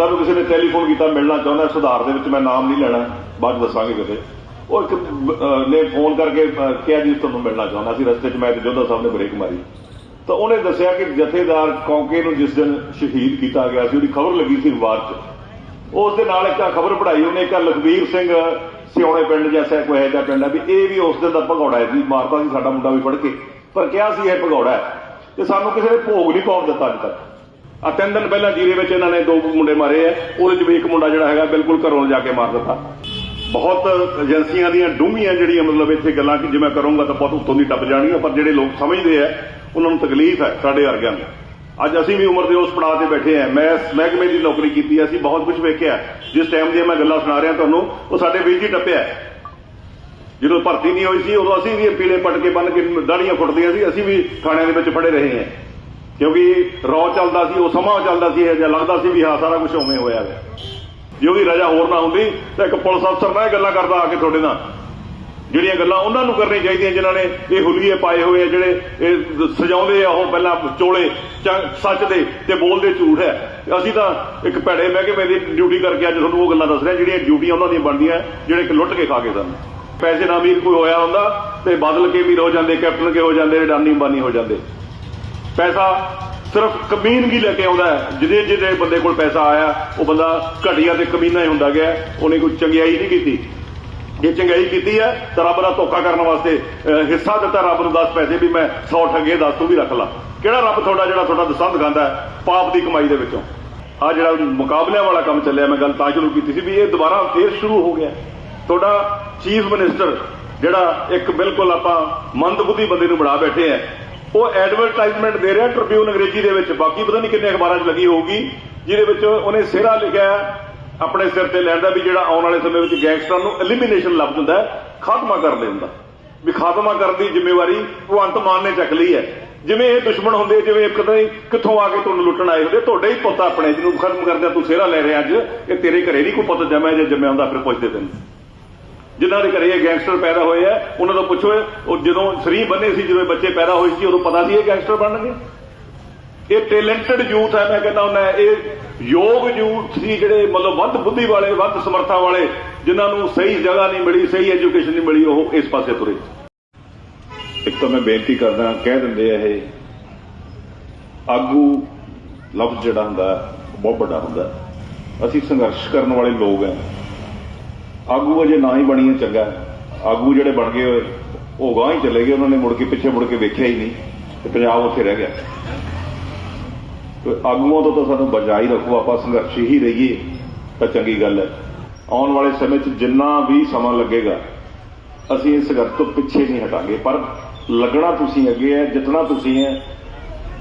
ਸਾਨੂੰ ਕਿਸੇ ਨੇ ਟੈਲੀਫੋਨ ਕੀਤਾ, ਮਿਲਣਾ ਚਾਹੁੰਦਾ, ਸੁਧਾਰ ਦੇ ਵਿੱਚ ਮੈਂ ਨਾਮ ਨਹੀਂ ਲੈਣਾ, ਬਾਅਦ ਦੱਸਾਂਗੇ ਕਦੇ ਉਹ ਇੱਕ ਨੇ ਫੋਨ ਕਰਕੇ ਕਿਹਾ ਜੀ ਤੁਹਾਨੂੰ ਮਿਲਣਾ ਚਾਹੁੰਦਾ। ਸੀ ਰਸਤੇ 'ਚ, ਮੈਂ ਤੇ ਜੋਧਾ ਸਾਹਿਬ ਨੇ ਬ੍ਰੇਕ ਮਾਰੀ। ਤਾਂ ਉਹਨੇ ਦੱਸਿਆ ਕਿ ਜਥੇਦਾਰ ਕੌਂਕੇ ਨੂੰ ਜਿਸ ਦਿਨ ਸ਼ਹੀਦ ਕੀਤਾ ਗਿਆ ਸੀ, ਉਹਦੀ ਖਬਰ ਲੱਗੀ ਸੀ ਅਖਬਾਰ 'ਚ। ਉਸ ਦੇ ਨਾਲ ਇੱਕ ਖਬਰ ਪੜਾਈ ਉਹਨੇ, ਇੱਕ ਲਖਬੀਰ ਸਿੰਘ ਸਿਉਣੇ ਪਿੰਡ ਜੈਸਾ ਕੋਈ ਇਹੋ ਜਿਹਾ ਪਿੰਡ ਹੈ ਵੀ ਇਹ ਵੀ ਉਸ ਦਿਨ ਦਾ ਭਗੌੜਾ ਹੈ ਜੀ, ਮਾਰਦਾ ਸੀ ਸਾਡਾ ਮੁੰਡਾ ਵੀ ਫੜ ਕੇ। ਪਰ ਕਿਹਾ ਸੀ ਇਹ ਭਗੌੜਾ ਹੈ। ਤੇ ਸਾਨੂੰ ਕਿਸੇ ਨੇ ਭੋਗ ਨਹੀਂ ਪਾਉਣ ਦਿੱਤਾ ਅੱਜ ਤੱਕ। ਆ ਤਿੰਨ ਦਿਨ ਪਹਿਲਾਂ ਜੀਰੇ ਵਿੱਚ ਇਹਨਾਂ ਨੇ ਦੋ ਮੁੰਡੇ ਮਾਰੇ ਆ ਉਹਦੇ ਚ ਵੀ ਇੱਕ ਮੁੰਡਾ ਜਿਹੜਾ ਹੈਗਾ ਬਿਲਕੁਲ ਘਰੋਂ ਜਾ ਕੇ ਮਾਰ ਦਿੱਤਾ। ਬਹੁਤ ਏਜੰਸੀਆਂ ਦੀਆਂ ਡੂੰਘੀਆਂ ਜਿਹੜੀਆਂ ਮਤਲਬ ਇੱਥੇ ਗੱਲਾਂ ਕਿ ਜਿਵੇਂ ਕਰੂੰਗਾ ਤਾਂ ਬਹੁਤ ਉੱਤੋਂ ਦੀ ਟੱਪ ਜਾਣਗੀਆਂ ਪਰ ਜਿਹੜੇ ਲੋਕ ਸਮਝਦੇ ਆ ਉਹਨਾਂ ਨੂੰ ਤਕਲੀਫ ਹੈ ਸਾਡੇ ਵਰਗਿਆਂ ਨੂੰ। ਅੱਜ ਅਸੀਂ ਵੀ ਉਮਰ ਦੇ ਉਸ ਪੜਾਅ ਤੇ ਬੈਠੇ ਆ ਮੈਂ ਮਹਿਕਮੇ ਦੀ ਨੌਕਰੀ ਕੀਤੀ ਹੈ, ਅਸੀਂ ਬਹੁਤ ਕੁਝ ਵੇਖਿਆ ਜਿਸ ਟਾਈਮ ਦੀਆਂ ਮੈਂ ਗੱਲਾਂ ਸੁਣਾ ਰਿਹਾ ਤੁਹਾਨੂੰ ਉਹ ਸਾਡੇ ਵੀਰ ਜੀ ਟੱਪਿਆ ਜਦੋਂ ਭਰਤੀ ਨਹੀਂ ਹੋਈ ਸੀ ਉਦੋਂ ਅਸੀਂ ਵੀ ਪੀਲੇ ਪਟਕੇ ਬੰਨ ਕੇ ਦਾੜੀਆਂ ਫੁੱਟਦੀਆਂ ਸੀ ਅਸੀਂ ਵੀ ਥਾਣਿਆਂ ਦੇ ਵਿੱਚ ਫੜੇ ਰਹੇ ਹਾਂ ਕਿਉਂਕਿ ਰੌ ਚੱਲਦਾ ਸੀ, ਉਹ ਸਮਾਂ ਚੱਲਦਾ ਸੀ, ਇਹ ਜਿਹਾ ਲੱਗਦਾ ਸੀ ਵੀ ਹਾਂ, ਸਾਰਾ ਕੁਝ ਉਵੇਂ ਹੋਇਆ ਹੈ ਜੇ ਉਹਦੀ ਰਜਾ ਹੋਰ ਨਾ ਹੁੰਦੀ, ਤਾਂ ਇੱਕ ਪੁਲਿਸ ਅਫਸਰ ਨਾਲ ਇਹ ਗੱਲਾਂ ਕਰਦਾ ਆ ਕੇ ਤੁਹਾਡੇ ਨਾਲ। ਜਿਹੜੀਆਂ ਗੱਲਾਂ ਉਹਨਾਂ ਨੂੰ ਕਰਨੀਆਂ ਚਾਹੀਦੀਆਂ, ਜਿਨ੍ਹਾਂ ਨੇ ਇਹ ਹੁਲੀਏ ਪਾਏ ਹੋਏ ਆ, ਜਿਹੜੇ ਇਹ ਸਜਾਉਂਦੇ ਆ ਉਹ ਪਹਿਲਾਂ ਚੋਲੇ, ਚ- ਸੱਚ ਦੇ ਤੇ ਬੋਲਦੇ ਝੂਠ ਹੈ। ਅਸੀਂ ਤਾਂ ਇੱਕ ਭੈੜੇ ਮਹਿਕਮੇ ਦੀ ਡਿਊਟੀ ਕਰਕੇ ਅੱਜ ਤੁਹਾਨੂੰ ਉਹ ਗੱਲਾਂ ਦੱਸ ਰਿਹਾ, ਜਿਹੜੀਆਂ ਡਿਊਟੀਆਂ ਉਹਨਾਂ ਦੀਆਂ ਬਣਦੀਆਂ, ਜਿਹੜੇ ਕਿ ਲੁੱਟ ਕੇ ਖਾ ਕੇ ਸਨ। ਪੈਸੇ ਨਾ ਅਮੀਰ ਕੋਈ ਹੋਇਆ ਹੁੰਦਾ, ਤੇ ਬਦਲ ਕੇ ਅਮੀਰ ਹੋ ਜਾਂਦੇ, ਕੈਪਟਨ ਕੇ ਹੋ ਜਾਂਦੇ, ਡਾਨੀ ਬਾਨੀ ਹੋ ਜਾਂਦੇ। ਪੈਸਾ ਸਿਰਫ ਕਮੀਨਗੀ ਲੈ ਕੇ ਆਉਂਦਾ ਹੈ? ਜਿਹਦੇ ਜਿਹਦੇ ਬੰਦੇ ਕੋਲ ਪੈਸਾ ਆਇਆ, ਉਹ ਬੰਦਾ ਘਟੀਆ ਤੇ ਕਮੀਨਾ ਹੀ ਹੁੰਦਾ ਗਿਆ ਉਹਨੇ ਕੋਈ ਚੰਗਿਆਈ ਨਹੀਂ ਕੀਤੀ। ਜੇ ਚੰਗਿਆਈ ਕੀਤੀ ਹੈ, ਤਾਂ ਰੱਬ ਦਾ ਧੋਖਾ ਕਰਨ ਵਾਸਤੇ ਹਿੱਸਾ ਦਿੱਤਾ ਰੱਬ ਨੂੰ 10 ਪੈਸੇ ਵੀ ਮੈਂ 100 ਠੱਗੇ 10 ਤੂੰ ਵੀ ਰੱਖ ਲਾ। ਕਿਹੜਾ ਰੱਬ ਤੁਹਾਡਾ, ਜਿਹੜਾ ਤੁਹਾਡਾ ਦਸੰਦ ਖਾਂਦਾ ਹੈ? ਪਾਪ ਦੀ ਕਮਾਈ ਦੇ ਵਿੱਚੋਂ। ਆ ਜਿਹੜਾ ਮੁਕਾਬਲਿਆਂ ਵਾਲਾ ਕੰਮ ਚੱਲਿਆ, ਮੈਂ ਗੱਲ ਤਾਂ ਸ਼ੁਰੂ ਕੀਤੀ ਸੀ ਵੀ ਇਹ ਦੁਬਾਰਾ ਫੇਰ ਸ਼ੁਰੂ ਹੋ ਗਿਆ। ਤੁਹਾਡਾ ਚੀਫ ਮਿਨਿਸਟਰ, ਜਿਹੜਾ ਇੱਕ ਬਿਲਕੁਲ ਆਪਾਂ ਮੰਦਬੁੱਧੀ ਬੰਦੇ ਨੂੰ ਬਣਾ ਬੈਠੇ ਆ ਉਹ ਐਡਵਰਟਾਈਜ਼ਮੈਂਟ ਦੇ ਰਿਹਾ ਟ੍ਰਿਬਿਊਨ ਅੰਗਰੇਜ਼ੀ ਦੇ ਵਿੱਚ। ਬਾਕੀ ਪਤਾ ਨਹੀਂ ਕਿੰਨੇ ਅਖਬਾਰਾਂ 'ਚ ਲੱਗੀ ਹੋਊਗੀ, ਜਿਹਦੇ ਵਿੱਚ ਉਹਨੇ ਸਿਹਰਾ ਲਿਖਿਆ ਆਪਣੇ ਸਿਰ ਤੇ ਲੈਣ ਦਾ ਵੀ ਜਿਹੜਾ ਆਉਣ ਵਾਲੇ ਸਮੇਂ ਵਿੱਚ ਗੈਂਗਸਟਰਾਂ ਨੂੰ ਐਲੀਮੀਨੇਸ਼ਨ ਲੱਭ ਹੁੰਦਾ ਖਾਤਮਾ ਕਰ ਦੇਣ ਦਾ ਵੀ ਖਾਤਮਾ ਕਰਨ ਦੀ ਜ਼ਿੰਮੇਵਾਰੀ ਭਗਵੰਤ ਮਾਨ ਨੇ ਚੱਕ ਲਈ ਹੈ। ਜਿਵੇਂ ਇਹ ਦੁਸ਼ਮਣ ਹੁੰਦੇ, ਜਿਵੇਂ ਇੱਕ ਤਾਂ ਕਿੱਥੋਂ ਆ ਕੇ ਤੁਹਾਨੂੰ ਲੁੱਟਣ ਆਏ ਹੁੰਦੇ, ਤੁਹਾਡੇ ਹੀ ਪੁੱਤ ਆਪਣੇ ਜਿਹਨੂੰ ਖਤਮ ਕਰਦਿਆਂ ਤੂੰ ਸਿਹਰਾ ਲੈ ਰਿਹਾ ਅੱਜ, ਇਹ ਤੇਰੇ ਘਰੇ ਨਹੀਂ ਕੋਈ ਪੁੱਤ ਜੰਮਿਆ ਜੇ ਜੰਮਿਆ ਹੁੰਦਾ, ਫਿਰ ਪੁੱਛਦੇ ਤੈਨੂੰ। ਜਿਨ੍ਹਾਂ ਦੇ ਘਰੇ ਇਹ ਗੈਂਗਸਟਰ ਪੈਦਾ ਹੋਏ ਆ, ਉਹਨਾਂ ਤੋਂ ਪੁੱਛੋ, ਉਹ ਜਦੋਂ ਸਰੀ ਬੰਨੇ ਸੀ, ਜਦੋਂ ਬੱਚੇ ਪੈਦਾ ਹੋਏ ਸੀ, ਉਦੋਂ ਪਤਾ ਸੀ ਇਹ ਗੈਂਗਸਟਰ ਬਣਨਗੇ? ਇਹ ਟੈਲੈਂਟਡ ਯੂਥ ਹੈ ਮੈਂ ਕਹਿੰਦਾ ਹੁੰਦਾ, ਇਹ ਯੋਗ ਯੂਥ ਸੀ ਜਿਹੜੇ ਮਤਲਬ ਵੱਧ ਬੁੱਧੀ ਵਾਲੇ, ਵੱਧ ਸਮਰੱਥਾ ਵਾਲੇ, ਜਿਨ੍ਹਾਂ ਨੂੰ ਸਹੀ ਜਗ੍ਹਾ ਨਹੀਂ ਮਿਲੀ, ਸਹੀ ਐਜੂਕੇਸ਼ਨ ਨਹੀਂ ਮਿਲੀ, ਉਹ ਇਸ ਪਾਸੇ ਤੁਰੇ। ਇੱਕ ਤਾਂ ਮੈਂ ਬੇਨਤੀ ਕਰਦਾ, ਕਹਿ ਦਿੰਦੇ ਆ ਇਹ, ਆਗੂ ਲਫ਼ਜ਼ ਜਿਹੜਾ ਹੁੰਦਾ ਉਹ ਬਹੁਤ ਵੱਡਾ ਹੁੰਦਾ। ਅਸੀਂ ਸੰਘਰਸ਼ ਕਰਨ ਵਾਲੇ ਲੋਕ ਹਾਂ ਆਗੂ ਅਜੇ ਨਾ ਹੀ ਬਣੀ ਚੰਗਾ। ਆਗੂ ਜਿਹੜੇ ਬਣ ਗਏ ਹੋਏ, ਉਹ ਗਾਂ ਹੀ ਚਲੇ ਗਏ ਉਹਨਾਂ ਨੇ ਮੁੜ ਕੇ ਪਿੱਛੇ ਮੁੜ ਕੇ ਵੇਖਿਆ ਹੀ ਨਹੀਂ ਤੇ ਪੰਜਾਬ ਉੱਥੇ ਰਹਿ ਗਿਆ। ਤੇ ਆਗੂਆਂ ਤੋਂ ਤਾਂ ਸਾਨੂੰ ਬਚਾਈ ਰੱਖੋ ਆਪਾਂ ਸੰਘਰਸ਼ ਹੀ ਰਹੀਏ ਤਾਂ ਚੰਗੀ ਗੱਲ ਹੈ। ਆਉਣ ਵਾਲੇ ਸਮੇਂ 'ਚ ਜਿੰਨਾ ਵੀ ਸਮਾਂ ਲੱਗੇਗਾ ਅਸੀਂ ਇਸ ਸੰਘਰਸ਼ ਤੋਂ ਪਿੱਛੇ ਨਹੀਂ ਹਟਾਂਗੇ। ਪਰ ਲੱਗਣਾ ਤੁਸੀਂ ਅੱਗੇ ਹੈ ਜਿੱਤਣਾ ਤੁਸੀਂ ਹੈ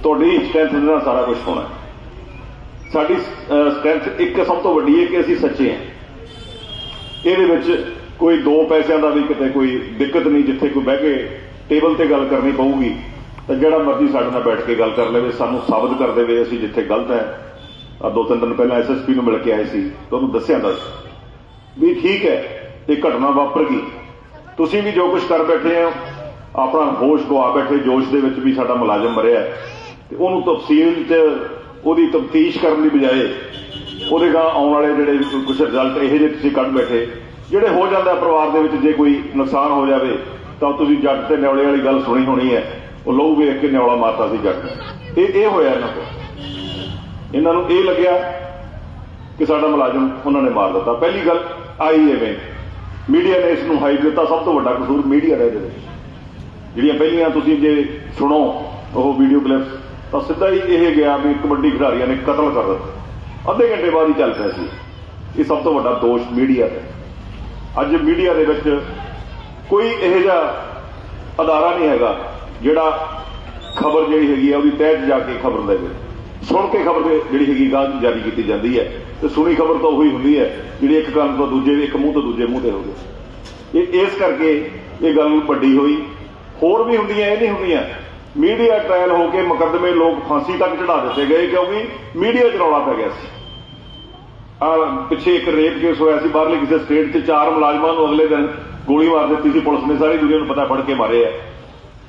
ਤੁਹਾਡੀ ਸਟਰੈਂਥ ਦੇ ਨਾਲ ਸਾਰਾ ਕੁਝ ਹੋਣਾ ਸਾਡੀ ਸਟਰੈਂਥ ਇੱਕ ਸਭ ਤੋਂ ਵੱਡੀ ਹੈ ਕਿ ਅਸੀਂ ਸੱਚੇ ਹਾਂ। ਇਹਦੇ ਵਿੱਚ ਕੋਈ ਦੋ ਪੈਸਿਆਂ ਦਾ ਵੀ ਕਿਤੇ ਕੋਈ ਦਿੱਕਤ ਨਹੀਂ, ਜਿੱਥੇ ਕੋਈ ਬਹਿ ਕੇ ਟੇਬਲ ਤੇ ਗੱਲ ਕਰਨੀ ਪਊਗੀ, ਤਾਂ ਜਿਹੜਾ ਮਰਜ਼ੀ ਸਾਡੇ ਨਾਲ ਬੈਠ ਕੇ ਗੱਲ ਕਰ ਲਵੇ, ਸਾਨੂੰ ਸਾਬਤ ਕਰ ਦੇਵੇ ਅਸੀਂ ਜਿੱਥੇ ਗਲਤ ਹੈ। ਆ ਦੋ ਤਿੰਨ ਦਿਨ ਪਹਿਲਾਂ ਐਸਐਸਪੀ ਨੂੰ ਮਿਲ ਕੇ ਆਏ ਸੀ ਤੁਹਾਨੂੰ ਦੱਸਿਆ ਦੱਸ ਵੀ ਠੀਕ ਹੈ, ਇਹ ਘਟਨਾ ਵਾਪਰ ਗਈ। ਤੁਸੀਂ ਵੀ ਜੋ ਕੁਝ ਕਰ ਬੈਠੇ ਹੋ, ਆਪਣਾ ਹੋਸ਼ ਗਵਾ ਬੈਠੇ, ਜੋਸ਼ ਦੇ ਵਿੱਚ ਵੀ ਸਾਡਾ ਮੁਲਾਜ਼ਮ ਮਰਿਆ ਤੇ ਉਹਨੂੰ ਤਫਸੀਲ 'ਚ ਉਹਦੀ ਤਫਤੀਸ਼ ਕਰਨ ਦੀ ਬਜਾਏ ਉਹਦੇ ਗਾਂ ਆਉਣ ਵਾਲੇ ਜਿਹੜੇ ਕੁਝ ਰਿਜ਼ਲਟ ਇਹੋ ਜਿਹੇ ਤੁਸੀਂ ਕੱਢ ਬੈਠੇ, ਜਿਹੜੇ ਹੋ ਜਾਂਦਾ ਪਰਿਵਾਰ ਦੇ ਵਿੱਚ ਜੇ ਕੋਈ ਨੁਕਸਾਨ ਹੋ ਜਾਵੇ, ਤਾਂ ਤੁਸੀਂ ਜੱਟ ਤੇ ਨਿਉਲੇ ਵਾਲੀ ਗੱਲ ਸੁਣੀ ਹੋਣੀ ਹੈ, ਉਹ ਲਹੂ ਵੇਖ ਕੇ ਨਿਉਲਾ ਮਾਰਤਾ ਸੀ ਜੱਟ। ਇਹ ਇਹ ਹੋਇਆ ਇਹਨਾਂ ਕੋਲ। ਇਹਨਾਂ ਨੂੰ ਇਹ ਲੱਗਿਆ ਕਿ ਸਾਡਾ ਮੁਲਾਜ਼ਮ ਉਹਨਾਂ ਨੇ ਮਾਰ ਦਿੱਤਾ। ਪਹਿਲੀ ਗੱਲ ਆਈ ਐਵੇਂ ਮੀਡੀਆ ਨੇ ਇਸ ਨੂੰ ਹਾਈਪ ਦਿੱਤਾ। ਸਭ ਤੋਂ ਵੱਡਾ ਕਸੂਰ ਮੀਡੀਆ ਦਾ ਇਹਦੇ ਵਿੱਚ। ਜਿਹੜੀਆਂ ਪਹਿਲੀਆਂ ਤੁਸੀਂ ਜੇ ਸੁਣੋ, ਉਹ ਵੀਡੀਓ ਕਲਿੱਪਸ ਤਾਂ ਸਿੱਧਾ ਹੀ ਇਹ ਗਿਆ ਵੀ ਕਬੱਡੀ ਖਿਡਾਰੀਆਂ ਨੇ ਕਤਲ ਕਰ ਦਿੱਤਾ। ਅੱਧੇ ਘੰਟੇ ਬਾਅਦ ਹੀ ਚੱਲ ਪਿਆ ਸੀ। ਇਹ ਸਭ ਤੋਂ ਵੱਡਾ ਦੋਸ਼ ਮੀਡੀਆ ਦਾ ਅੱਜ ਮੀਡੀਆ ਦੇ ਵਿੱਚ ਕੋਈ ਇਹੋ ਜਿਹਾ ਅਦਾਰਾ ਨਹੀਂ ਹੈਗਾ, ਜਿਹੜਾ ਖਬਰ ਜਿਹੜੀ ਹੈਗੀ ਆ ਉਹਦੀ ਤਹਿ 'ਚ ਜਾ ਕੇ ਖਬਰ ਦੇਵੇ। ਸੁਣ ਕੇ ਖਬਰ ਜਿਹੜੀ ਹੈਗੀ ਗਾਂ ਜਾਰੀ ਕੀਤੀ ਜਾਂਦੀ ਹੈ ਤੇ ਸੁਣੀ ਖਬਰ ਤਾਂ ਉਹੀ ਹੁੰਦੀ ਹੈ, ਜਿਹੜੀ ਇੱਕ ਕੰਨ ਤੋਂ ਦੂਜੇ, ਇੱਕ ਮੂੰਹ ਤੋਂ ਦੂਜੇ ਮੂੰਹ ਤੇ ਹੋਵੇ ਇਹ ਇਸ ਕਰਕੇ ਇਹ ਗੱਲ ਵੱਡੀ ਹੋਈ। ਹੋਰ ਵੀ ਹੁੰਦੀਆਂ, ਇਹ ਨਹੀਂ ਹੁੰਦੀਆਂ। ਮੀਡੀਆ ਟ੍ਰਾਇਲ ਹੋ ਕੇ ਮੁਕੱਦਮੇ ਲੋਕ ਫਾਂਸੀ ਤੱਕ ਚੜਾ ਦਿੱਤੇ ਗਏ ਕਿਉਂਕਿ ਮੀਡੀਆ 'ਚ ਰੌਲਾ ਪੈ ਗਿਆ ਸੀ। ਆ ਪਿੱਛੇ ਇੱਕ ਰੇਪ ਕੇਸ ਹੋਇਆ ਸੀ ਬਾਹਰਲੇ ਕਿਸੇ ਸਟੇਟ 'ਚ, ਚਾਰ ਮੁਲਾਜ਼ਮਾਂ ਨੂੰ ਅਗਲੇ ਦਿਨ ਗੋਲੀ ਮਾਰ ਦਿੱਤੀ ਸੀ, ਪੁਲਿਸ ਨੇ ਸਾਰੀ ਦੁਨੀਆ ਨੂੰ ਪਤਾ ਫੜ ਕੇ ਮਾਰੇ ਆ।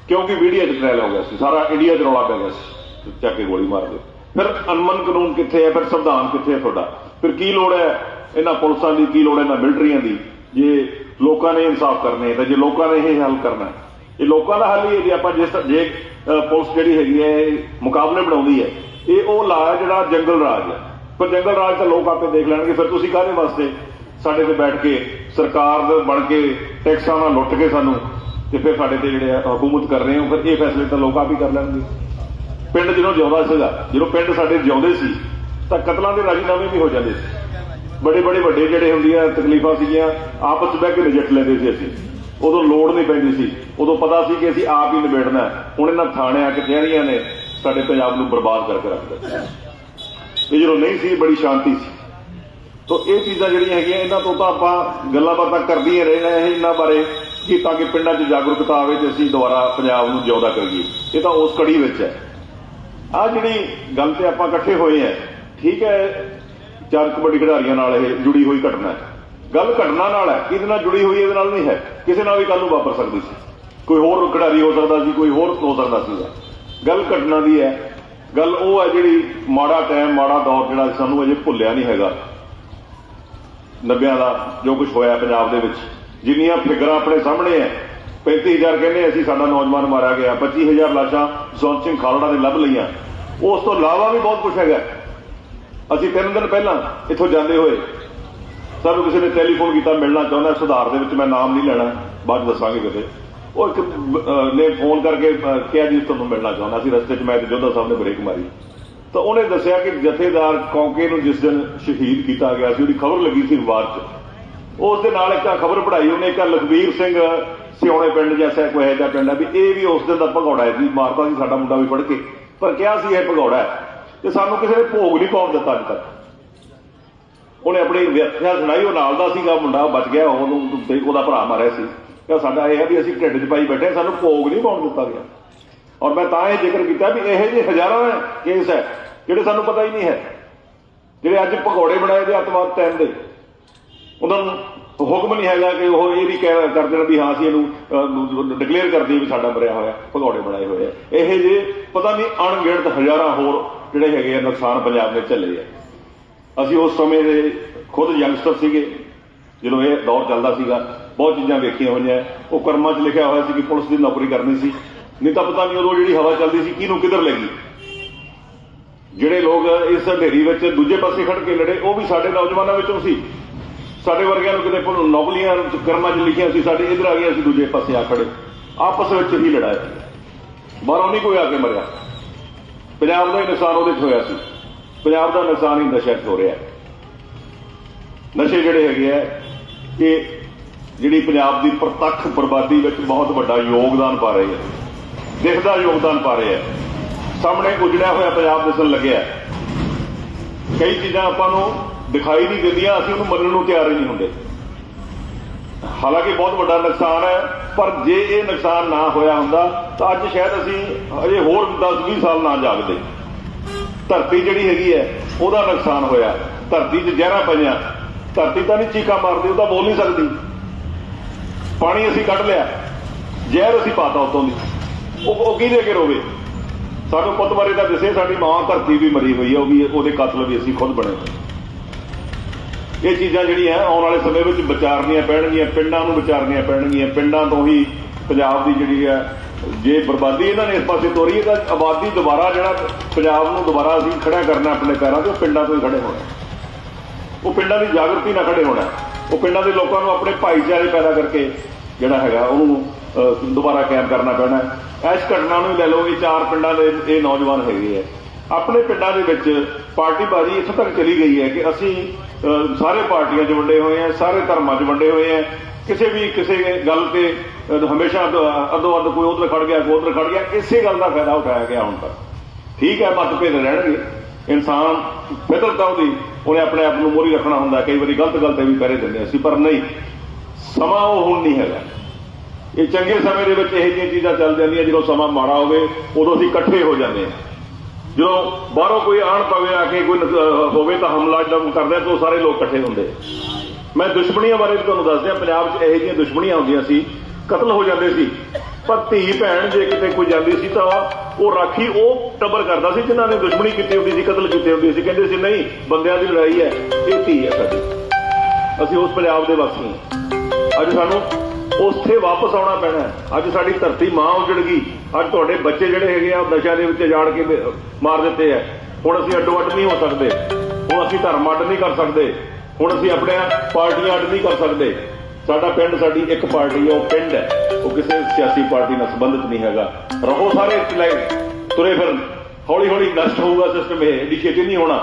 ਕਿਉਂਕਿ ਮੀਡੀਆ 'ਚ ਟ੍ਰਾਇਲ ਹੋ ਗਿਆ ਸੀ, ਸਾਰਾ ਇੰਡੀਆ 'ਚ ਰੌਲਾ ਪੈ ਗਿਆ ਸੀ ਚੱਕ ਕੇ ਗੋਲੀ ਮਾਰ ਦੇ ਫਿਰ ਅਨਮਨ ਕਾਨੂੰਨ ਕਿੱਥੇ ਹੈ? ਫਿਰ ਸੰਵਿਧਾਨ ਕਿੱਥੇ ਹੈ ਤੁਹਾਡਾ? ਫਿਰ ਕੀ ਲੋੜ ਹੈ ਇਹਨਾਂ ਪੁਲਿਸਾਂ ਦੀ, ਕੀ ਲੋੜ ਹੈ ਇਹਨਾਂ ਮਿਲਟਰੀਆਂ ਦੀ? ਜੇ ਲੋਕਾਂ ਨੇ ਇਨਸਾਫ ਕਰਨੇ ਤਾਂ ਜੇ ਲੋਕਾਂ ਨੇ ਇਹ ਹੱਲ ਕਰਨਾ ਇਹ ਲੋਕਾਂ ਦਾ ਹੱਲ ਹੀ ਹੈ ਜੇ ਆਪਾਂ ਜਿਸ ਜੇ ਪੁਲਿਸ ਜਿਹੜੀ ਹੈਗੀ ਹੈ, ਇਹ ਮੁਕਾਬਲੇ ਬਣਾਉਂਦੀ ਹੈ, ਇਹ ਉਹ ਲਾ ਜਿਹੜਾ ਜੰਗਲ ਰਾਜ ਹੈ। ਪਰ ਜੰਗਲ ਰਾਜ ਤਾਂ ਲੋਕ ਆਪੇ ਦੇਖ ਲੈਣਗੇ, ਫਿਰ ਤੁਸੀਂ ਕਾਹਦੇ ਵਾਸਤੇ ਸਾਡੇ ਤੇ ਬੈਠ ਕੇ ਸਰਕਾਰ ਦੇ ਬਣ ਕੇ ਟੈਕਸਾਂ ਨਾਲ ਲੁੱਟ ਕੇ ਸਾਨੂੰ ਤੇ ਫਿਰ ਸਾਡੇ ਤੇ ਜਿਹੜੇ ਹਕੂਮਤ ਕਰ ਰਹੇ ਹੋ, ਫਿਰ ਇਹ ਫੈਸਲੇ ਤਾਂ ਲੋਕ ਆਪ ਹੀ ਕਰ ਲੈਣਗੇ। ਪਿੰਡ ਜਦੋਂ ਜਿਉਂਦਾ ਸੀਗਾ, ਜਦੋਂ ਪਿੰਡ ਸਾਡੇ ਜਿਉਂਦੇ ਸੀ, ਤਾਂ ਕਤਲਾਂ ਦੇ ਰਾਜੀਨਾਮੇ ਵੀ ਹੋ ਜਾਂਦੇ ਸੀ। ਬੜੇ ਬੜੇ ਵੱਡੇ ਜਿਹੜੇ ਹੁੰਦੀਆਂ ਤਕਲੀਫਾਂ ਸੀਗੀਆਂ, ਆਪਸ ਵਿੱਚ ਬਹਿ ਕੇ ਨਜਿੱਠ ਲੈਂਦੇ ਸੀ ਅਸੀਂ। ਉਦੋਂ ਲੋੜ ਨਹੀਂ ਪੈਂਦੀ ਸੀ। ਉਦੋਂ ਪਤਾ ਸੀ ਕਿ ਅਸੀਂ ਆਪ ਹੀ ਨਿਬੇੜਨਾ ਹੁਣ ਇਹਨਾਂ ਥਾਣਿਆਂ ਕਚਹਿਰੀਆਂ ਨੇ, ਸਾਡੇ ਪੰਜਾਬ ਨੂੰ ਬਰਬਾਦ ਕਰਕੇ ਰੱਖ ਦਿੱਤਾ। ਇਹ ਜਦੋਂ ਨਹੀਂ ਸੀ, ਬੜੀ ਸ਼ਾਂਤੀ ਸੀ। ਤੋ ਇਹ ਚੀਜ਼ਾਂ ਜਿਹੜੀਆਂ ਹੈਗੀਆਂ, ਇਹਨਾਂ ਤੋਂ ਤਾਂ ਆਪਾਂ ਗੱਲਾਂ ਬਾਤਾਂ ਕਰਦੀਆਂ ਰਹਿਣਾ ਇਹ ਇਹਨਾਂ ਬਾਰੇ, ਕਿ ਤਾਂ ਕਿ ਪਿੰਡਾਂ 'ਚ ਜਾਗਰੂਕਤਾ ਆਵੇ ਤੇ ਅਸੀਂ ਦੁਬਾਰਾ ਪੰਜਾਬ ਨੂੰ ਜਿਉਂਦਾ ਕਰੀਏ। ਇਹ ਤਾਂ ਉਸ ਕੜੀ ਵਿੱਚ ਹੈ। ਆ ਜਿਹੜੀ ਗੱਲ ਤੇ ਆਪਾਂ ਇਕੱਠੇ ਹੋਏ ਆ ਠੀਕ ਹੈ, ਚਾਰ ਕਬੱਡੀ ਖਿਡਾਰੀਆਂ ਨਾਲ ਇਹ ਜੁੜੀ ਹੋਈ ਘਟਨਾ ਹੈ। ਗੱਲ ਘਟਨਾ ਨਾਲ ਹੈ ਇਹਦੇ ਨਾਲ ਜੁੜੀ ਹੋਈ ਇਹਦੇ ਨਾਲ ਨਹੀਂ ਹੈ। ਕਿਸੇ ਨਾਲ ਵੀ ਕੱਲ ਨੂੰ ਵਾਪਰ ਸਕਦੀ ਸੀ। ਕੋਈ ਹੋਰ ਖਿਡਾਰੀ ਹੋ ਸਕਦਾ ਸੀ, ਕੋਈ ਹੋਰ ਹੋ ਸਕਦਾ ਸੀਗਾ। ਗੱਲ ਘਟਨਾ ਦੀ ਹੈ। ਗੱਲ ਉਹ ਹੈ ਜਿਹੜੀ ਮਾੜਾ ਟਾਈਮ ਮਾੜਾ ਦੌਰ ਜਿਹੜਾ ਸਾਨੂੰ ਅਜੇ ਭੁੱਲਿਆ ਨਹੀਂ ਹੈਗਾ। 90 ਦਾ ਜੋ ਕੁਝ ਹੋਇਆ ਪੰਜਾਬ ਦੇ ਵਿੱਚ, ਜਿੰਨੀਆਂ ਫਿਗਰਾਂ ਆਪਣੇ ਸਾਹਮਣੇ ਹੈ 35000 ਕਹਿੰਦੇ ਅਸੀਂ ਸਾਡਾ ਨੌਜਵਾਨ ਮਾਰਿਆ ਗਿਆ 25000 ਲਾਸ਼ਾਂ ਜੌਨ ਸਿੰਘ ਖਾਲੜਾ ਨੇ ਲੱਭ ਲਈਆਂ। ਉਸ ਤੋਂ ਇਲਾਵਾ ਵੀ ਬਹੁਤ ਕੁਝ ਹੈਗਾ। ਅਸੀਂ ਤਿੰਨ ਦਿਨ ਪਹਿਲਾਂ ਇੱਥੋਂ ਜਾਂਦੇ ਹੋਏ ਸਾਨੂੰ ਕਿਸੇ ਨੇ ਟੈਲੀਫੋਨ ਕੀਤਾ, ਮਿਲਣਾ ਚਾਹੁੰਦਾ, ਸੁਧਾਰ ਦੇ ਵਿੱਚ ਮੈਂ ਨਾਮ ਨਹੀਂ ਲੈਣਾ, ਬਾਅਦ 'ਚ ਦੱਸਾਂਗੇ ਕਿਤੇ। ਉਹ ਇੱਕ ਨੇ ਫੋਨ ਕਰਕੇ ਕਿਹਾ ਜੀ, ਤੁਹਾਨੂੰ ਮਿਲਣਾ ਚਾਹੁੰਦਾ ਸੀ ਰਸਤੇ 'ਚ ਮੈਂ ਤੇ ਜੋਧਾ ਸਾਹਿਬ ਨੇ ਬ੍ਰੇਕ ਮਾਰੀ। ਤਾਂ ਉਹਨੇ ਦੱਸਿਆ ਕਿ ਜਥੇਦਾਰ ਕੌਂਕੇ ਨੂੰ ਜਿਸ ਦਿਨ ਸ਼ਹੀਦ ਕੀਤਾ ਗਿਆ ਸੀ, ਉਹਦੀ ਖਬਰ ਲੱਗੀ ਸੀ ਅਖਬਾਰ 'ਚ। ਉਸ ਦੇ ਨਾਲ ਇੱਕ ਖਬਰ ਪੜਾਈ ਉਹਨੇ, ਇੱਕ ਲਖਬੀਰ ਸਿੰਘ ਸਿਉਣੇ ਪਿੰਡ ਜੈਸਾ ਕੋਈ ਹੈ ਜਾਂ ਪਿੰਡ ਹੈ ਵੀ ਇਹ ਵੀ ਉਸ ਦਿਨ ਦਾ ਭਗੌੜਾ ਹੈ ਜੀ ਮਾਰਤਾ ਸੀ ਸਾਡਾ ਮੁੰਡਾ ਵੀ ਪੜ ਕੇ। ਪਰ ਕਿਹਾ ਸੀ ਇਹ ਭਗੌੜਾ ਹੈ, ਤੇ ਸਾਨੂੰ ਕਿਸੇ ਨੇ ਭੋਗ ਨਹੀਂ ਪਾਉਣ ਦਿੱਤਾ ਅੱਜ ਤੱਕ। ਉਹਨੇ ਆਪਣੀ ਵਿਆਖਿਆ ਸੁਣਾਈ, ਉਹ ਨਾਲ ਦਾ ਸੀਗਾ, ਮੁੰਡਾ ਬਚ ਗਿਆ, ਉਹਨੂੰ ਉਹਦਾ ਭਰਾ ਮਾਰਿਆ ਸੀ। ਕਿ ਸਾਡਾ ਇਹ ਹੈ ਵੀ ਅਸੀਂ ਢਿੱਡ 'ਚ ਪਾਈ ਬੈਠੇ ਸਾਨੂੰ ਭੋਗ ਨਹੀਂ ਪਾਉਣ ਦਿੱਤਾ ਗਿਆ। ਔਰ ਮੈਂ ਤਾਂ ਇਹ ਜ਼ਿਕਰ ਕੀਤਾ ਵੀ ਇਹੋ ਜਿਹੇ ਹਜ਼ਾਰਾਂ ਕੇਸ ਹੈ, ਜਿਹੜੇ ਸਾਨੂੰ ਪਤਾ ਹੀ ਨਹੀਂ ਹੈ। ਜਿਹੜੇ ਅੱਜ ਭਗੌੜੇ ਬਣਾਏ ਦੇ ਅੱਤਵਾਦ ਟਾਈਮ ਦੇ। ਉਹਨਾਂ ਨੂੰ ਹੁਕਮ ਨਹੀਂ ਹੈਗਾ ਕਿ ਉਹ ਇਹ ਵੀ ਕਹਿ ਕਰ ਦੇਣ ਵੀ ਹਾਂ ਅਸੀਂ ਇਹਨੂੰ ਡਿਕਲੇਅਰ ਕਰ ਦਈਏ ਵੀ ਸਾਡਾ ਮਰਿਆ ਹੋਇਆ ਭਗੌੜੇ ਬਣਾਏ ਹੋਏ ਆ। ਇਹ ਜੇ ਪਤਾ ਨਹੀਂ ਅਣਗਿਣਤ ਹਜ਼ਾਰਾਂ ਹੋਰ ਜਿਹੜੇ ਹੈਗੇ ਆ ਨੁਕਸਾਨ ਪੰਜਾਬ ਦੇ ਚੱਲੇ ਆ। ਅਸੀਂ ਉਸ ਸਮੇਂ ਦੇ ਖੁਦ ਯੰਗਸਟਰ ਸੀਗੇ, ਜਦੋਂ ਇਹ ਦੌਰ ਚੱਲਦਾ ਸੀਗਾ, ਬਹੁਤ ਚੀਜ਼ਾਂ ਵੇਖੀਆਂ ਹੋਈਆਂ। ਉਹ ਕਰਮਾਂ 'ਚ ਲਿਖਿਆ ਹੋਇਆ ਸੀ ਕਿ ਪੁਲਿਸ ਦੀ ਨੌਕਰੀ ਕਰਨੀ ਸੀ। ਨਹੀਂ ਤਾਂ ਪਤਾ ਨਹੀਂ ਉਦੋਂ ਜਿਹੜੀ ਹਵਾ ਚੱਲਦੀ ਸੀ, ਕਿਹਨੂੰ ਕਿੱਧਰ ਲੱਗੀ ਜਿਹੜੇ ਲੋਕ ਇਸ ਹਨੇਰੀ ਵਿੱਚ ਦੂਜੇ ਪਾਸੇ ਖੜ ਕੇ ਲੜੇ, ਉਹ ਵੀ ਸਾਡੇ ਨੌਜਵਾਨਾਂ ਵਿੱਚੋਂ ਸੀ। ਸਾਡੇ ਵਰਗਿਆਂ ਨੂੰ ਕਿਤੇ ਪੁਲ- ਨੌਕਰੀਆਂ ਕਰਮਾਂ 'ਚ ਲਿਖੀਆਂ ਸੀ, ਸਾਡੇ ਇਧਰ ਆ ਗਈਆਂ ਸੀ, ਦੂਜੇ ਪਾਸੇ ਆ ਖੜੇ ਆਪਸ ਵਿੱਚ ਹੀ ਲੜਾਇਆ। ਬਾਹਰੋਂ ਨਹੀਂ ਕੋਈ ਆ ਕੇ ਮਰਿਆ। ਪੰਜਾਬ ਦਾ ਹੀ ਨੁਕਸਾਨ ਉਹਦੇ 'ਚ ਹੋਇਆ ਸੀ। ਪੰਜਾਬ ਦਾ ਨੁਕਸਾਨ ਹੀ ਨਸ਼ਾ 'ਚ ਹੋ ਰਿਹਾ ਨਸ਼ੇ ਜਿਹੜੇ ਹੈਗੇ ਆ, ਇਹ ਜਿਹੜੀ ਪੰਜਾਬ ਦੀ ਪ੍ਰਤੱਖ ਬਰਬਾਦੀ ਵਿੱਚ ਬਹੁਤ ਵੱਡਾ ਯੋਗਦਾਨ ਪਾ ਰਹੀ ਹੈ ਦਿਖਦਾ ਯੋਗਦਾਨ ਪਾ ਰਹੇ ਆ। ਸਾਹਮਣੇ ਉਜੜਿਆ ਹੋਇਆ ਪੰਜਾਬ ਦਿਸਣ ਲੱਗਿਆ ਕਈ ਚੀਜ਼ਾਂ ਆਪਾਂ ਨੂੰ ਦਿਖਾਈ ਨਹੀਂ ਦਿੰਦੀਆਂ, ਅਸੀਂ ਉਹਨੂੰ ਮੰਨਣ ਨੂੰ ਤਿਆਰ ਹੀ ਨਹੀਂ ਹੁੰਦੇ। ਹਾਲਾਂਕਿ ਬਹੁਤ ਵੱਡਾ ਨੁਕਸਾਨ ਹੈ, ਪਰ ਜੇ ਇਹ ਨੁਕਸਾਨ ਨਾ ਹੋਇਆ ਹੁੰਦਾ, ਤਾਂ ਅੱਜ ਸ਼ਾਇਦ ਅਸੀਂ ਅਜੇ ਹੋਰ 10-20 ਸਾਲ ਨਾ ਜਾਗਦੇ। ਧਰਤੀ ਜਿਹੜੀ ਹੈਗੀ ਹੈ, ਉਹਦਾ ਨੁਕਸਾਨ ਹੋਇਆ। ਧਰਤੀ 'ਚ ਜ਼ਹਿਰਾਂ ਪਈਆਂ। ਧਰਤੀ ਤਾਂ ਨਹੀਂ ਚੀਕਾ ਮਾਰਦੀ, ਉਹ ਤਾਂ ਬੋਲ ਨਹੀਂ ਸਕਦੀ। ਪਾਣੀ ਅਸੀਂ ਕੱਢ ਲਿਆ। ਜ਼ਹਿਰ ਅਸੀਂ ਪਾਤਾ ਉਤੋਂ ਦੀ। ਉਹ ਉਹ ਕਿਹਦੇ ਕੇ ਰੋਵੇ? ਸਾਨੂੰ ਪੁੱਤ ਬਾਰੇ ਤਾਂ ਦੱਸੇ, ਸਾਡੀ ਮਾਂ ਧਰਤੀ ਵੀ ਮਰੀ ਹੋਈ ਹੈ, ਉਹ ਵੀ ਉਹਦੇ ਕਤਲ ਵੀ ਅਸੀਂ ਖੁਦ ਬਣੇ ਇਹ ਚੀਜ਼ਾਂ ਜਿਹੜੀਆਂ ਆਉਣ ਵਾਲੇ ਸਮੇਂ ਵਿੱਚ ਵਿਚਾਰਨੀਆਂ ਪੈਣਗੀਆਂ, ਪਿੰਡਾਂ ਨੂੰ ਵਿਚਾਰਨੀਆਂ ਪੈਣਗੀਆਂ। ਪਿੰਡਾਂ ਤੋਂ ਹੀ ਪੰਜਾਬ ਦੀ ਜਿਹੜੀ ਹੈ ਜੇ ਬਰਬਾਦੀ ਇਹਨਾਂ ਨੇ ਇਸ ਪਾਸੇ ਤੋਰੀ ਹੈ ਤਾਂ ਆਬਾਦੀ ਦੁਬਾਰਾ ਜਿਹੜਾ ਪੰਜਾਬ ਨੂੰ ਦੁਬਾਰਾ ਅਸੀਂ ਖੜਾ ਕਰਨਾ ਆਪਣੇ ਪੈਰਾਂ ਤੇ, ਉਹ ਪਿੰਡਾਂ ਤੋਂ ਹੀ ਖੜੇ ਹੋਣਾ ਉਹ ਪਿੰਡਾਂ ਦੀ ਜਾਗਰਤੀ ਨਾਲ ਖੜੇ ਹੋਣਾ ਉਹ ਪਿੰਡਾਂ ਦੇ ਲੋਕਾਂ ਨੂੰ ਆਪਣੇ ਭਾਈਚਾਰੇ ਪੈਦਾ ਕਰਕੇ ਜਿਹੜਾ ਹੈਗਾ, ਉਹਨੂੰ ਦੁਬਾਰਾ ਕਾਇਮ ਕਰਨਾ ਪੈਣਾ ਇਸ ਘਟਨਾ ਨੂੰ ਹੀ ਲੈ ਲਓ, ਇਹ ਚਾਰ ਪਿੰਡਾਂ ਦੇ, ਇਹ ਨੌਜਵਾਨ ਹੈਗੇ ਆ। ਆਪਣੇ ਪਿੰਡਾਂ ਦੇ ਵਿੱਚ ਪਾਰਟੀਬਾਜ਼ੀ ਇੱਥੋਂ ਤੱਕ ਚਲੀ ਗਈ ਹੈ ਕਿ ਅਸੀਂ ਸਾਰੇ ਪਾਰਟੀਆਂ 'ਚ ਵੰਡੇ ਹੋਏ ਆ ਸਾਰੇ ਧਰਮਾਂ 'ਚ ਵੰਡੇ ਹੋਏ ਆ ਕਿਸੇ ਵੀ ਕਿਸੇ ਗੱਲ ਤੇ ਹਮੇਸ਼ਾ ਅਦੋ ਅਦ ਕੋਈ ਉਧਰ ਖੜ ਗਿਆ, ਕੋਈ ਉਧਰ ਖੜ ਗਿਆ, ਇਸੇ ਗੱਲ ਦਾ ਫਾਇਦਾ ਉਠਾਇਆ ਗਿਆ ਹੁਣ ਤੱਕ। ਠੀਕ ਹੈ ਮਤਭੇਦ ਰਹਿਣਗੇ। ਇਨਸਾਨ ਫਿਤਰਤ ਉਹਦੀ, ਉਹਨੇ ਆਪਣੇ ਆਪ ਨੂੰ ਮੋਰੀ ਰੱਖਣਾ ਹੁੰਦਾ, ਕਈ ਵਾਰੀ ਗਲਤ ਗਲਤ ਵੀ ਪਹਿਰੇ ਦਿੰਦੇ ਅਸੀਂ, ਪਰ ਨਹੀਂ। ਸਮਾਂ ਉਹ ਹੁਣ ਨਹੀਂ ਹੈਗਾ। ਇਹ ਚੰਗੇ ਸਮੇਂ ਦੇ ਵਿੱਚ ਇਹ ਜਿਹੀਆਂ ਚੀਜ਼ਾਂ ਚੱਲ ਜਾਂਦੀਆਂ, ਜਦੋਂ ਸਮਾਂ ਮਾੜਾ ਹੋਵੇ, ਉਦੋਂ ਅਸੀਂ ਇਕੱਠੇ ਹੋ ਜਾਂਦੇ ਹਾਂ। ਜਦੋਂ ਬਾਹਰੋਂ ਕੋਈ ਆਣ ਪਵੇ ਆ ਕੇ ਕੋਈ ਹੋਵੇ ਤਾਂ ਹਮਲਾ ਜਦੋਂ ਕਰਦੇ ਤਾਂ ਸਾਰੇ ਲੋਕ ਇਕੱਠੇ ਹੁੰਦੇ ਮੈਂ ਦੁਸ਼ਮਣੀਆਂ ਬਾਰੇ ਵੀ ਤੁਹਾਨੂੰ ਦੱਸਦਿਆਂ, ਪੰਜਾਬ 'ਚ ਇਹੋ ਜਿਹੀਆਂ ਦੁਸ਼ਮਣੀਆਂ ਹੁੰਦੀਆਂ ਸੀ, ਕਤਲ ਹੋ ਜਾਂਦੇ ਸੀ। ਪਰ ਧੀ ਭੈਣ ਜੇ ਕਿਤੇ ਕੋਈ ਜਾਂਦੀ ਸੀ ਤਾਂ ਉਹ ਰਾਖੀ ਉਹ ਟੱਬਰ ਕਰਦਾ ਸੀ ਜਿਨ੍ਹਾਂ ਨੇ ਦੁਸ਼ਮਣੀ ਕੀਤੀ ਹੁੰਦੀ ਸੀ, ਕਤਲ ਕੀਤੇ ਹੁੰਦੇ ਸੀ। ਕਹਿੰਦੇ ਸੀ, ਨਹੀਂ, ਬੰਦਿਆਂ ਦੀ ਲੜਾਈ ਹੈ, ਇਹ ਧੀ ਹੈ ਸਾਡੀ। ਅਸੀਂ ਉਸ ਪੰਜਾਬ ਦੇ ਵਾਸੀ ਹਾਂ। ਅੱਜ ਸਾਨੂੰ ਉੱਥੇ ਵਾਪਸ ਆਉਣਾ ਪੈਣਾ ਹੈ। ਅੱਜ ਸਾਡੀ ਧਰਤੀ ਮਾਂ ਉਜੜ ਗਈ। ਅੱਜ ਤੁਹਾਡੇ ਬੱਚੇ ਜਿਹੜੇ ਹੈਗੇ ਆ ਨਸ਼ਿਆਂ ਦੇ ਵਿੱਚ ਜਾੜ ਕੇ ਮਾਰ ਦਿੱਤੇ ਆ ਹੁਣ ਅਸੀਂ ਅੱਡੋ ਅੱਡ ਨਹੀਂ ਹੋ ਸਕਦੇ। ਹੁਣ ਅਸੀਂ ਧਰਮ ਅੱਡ ਨਹੀਂ ਕਰ ਸਕਦੇ। ਹੁਣ ਅਸੀਂ ਆਪਣੇ ਪਾਰਟੀਆਂ ਅੱਡ ਨਹੀਂ ਕਰ ਸਕਦੇ। ਸਾਡਾ ਪਿੰਡ ਸਾਡੀ ਇੱਕ ਪਾਰਟੀ ਹੈ ਉਹ ਪਿੰਡ ਹੈ। ਉਹ ਕਿਸੇ ਸਿਆਸੀ ਪਾਰਟੀ ਨਾਲ ਸੰਬੰਧਿਤ ਨਹੀਂ ਹੈਗਾ। ਰਹੋ ਸਾਰੇ ਤੁਰੇ ਫਿਰ ਹੌਲੀ ਹੌਲੀ ਨਸ਼ਟ ਹੋਊਗਾ ਸਿਸਟਮ ਇਹ ਇਨੀਸ਼ੀਏਟਿਵ ਨਹੀਂ ਹੋਣਾ।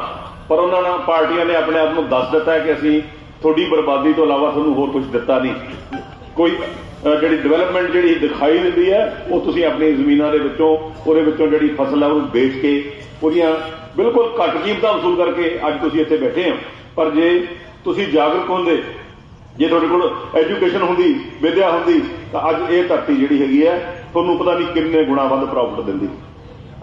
ਪਰ ਉਹਨਾਂ ਨਾਲ ਪਾਰਟੀਆਂ ਨੇ ਆਪਣੇ ਆਪ ਨੂੰ ਦੱਸ ਦਿੱਤਾ ਕਿ ਅਸੀਂ ਤੁਹਾਡੀ ਬਰਬਾਦੀ ਤੋਂ ਇਲਾਵਾ ਤੁਹਾਨੂੰ ਹੋਰ ਕੁਝ ਦਿੱਤਾ ਨਹੀਂ। ਕੋਈ ਜਿਹੜੀ ਡਿਵੈਲਪਮੈਂਟ ਜਿਹੜੀ ਦਿਖਾਈ ਦਿੰਦੀ ਹੈ, ਉਹ ਤੁਸੀਂ ਆਪਣੀ ਜ਼ਮੀਨਾਂ ਦੇ ਵਿੱਚੋਂ, ਉਹਦੇ ਵਿੱਚੋਂ ਜਿਹੜੀ ਫਸਲ ਹੈ ਉਹ ਵੇਚ ਕੇ ਉਹਦੀਆਂ ਬਿਲਕੁਲ ਘੱਟ ਕੀਮਤਾਂ ਵਸੂਲ ਕਰਕੇ ਅੱਜ ਤੁਸੀਂ ਇੱਥੇ ਬੈਠੇ ਹੋ। ਪਰ ਜੇ ਤੁਸੀਂ ਜਾਗਰੂਕ ਹੁੰਦੇ, ਜੇ ਤੁਹਾਡੇ ਕੋਲ ਐਜੂਕੇਸ਼ਨ ਹੁੰਦੀ, ਵਿਦਿਆ ਹੁੰਦੀ, ਤਾਂ ਅੱਜ ਇਹ ਧਰਤੀ ਜਿਹੜੀ ਹੈਗੀ ਹੈ, ਤੁਹਾਨੂੰ ਪਤਾ ਨਹੀਂ ਕਿੰਨੇ ਗੁਣਾ ਵੱਧ ਪ੍ਰੋਫਿਟ ਦਿੰਦੀ।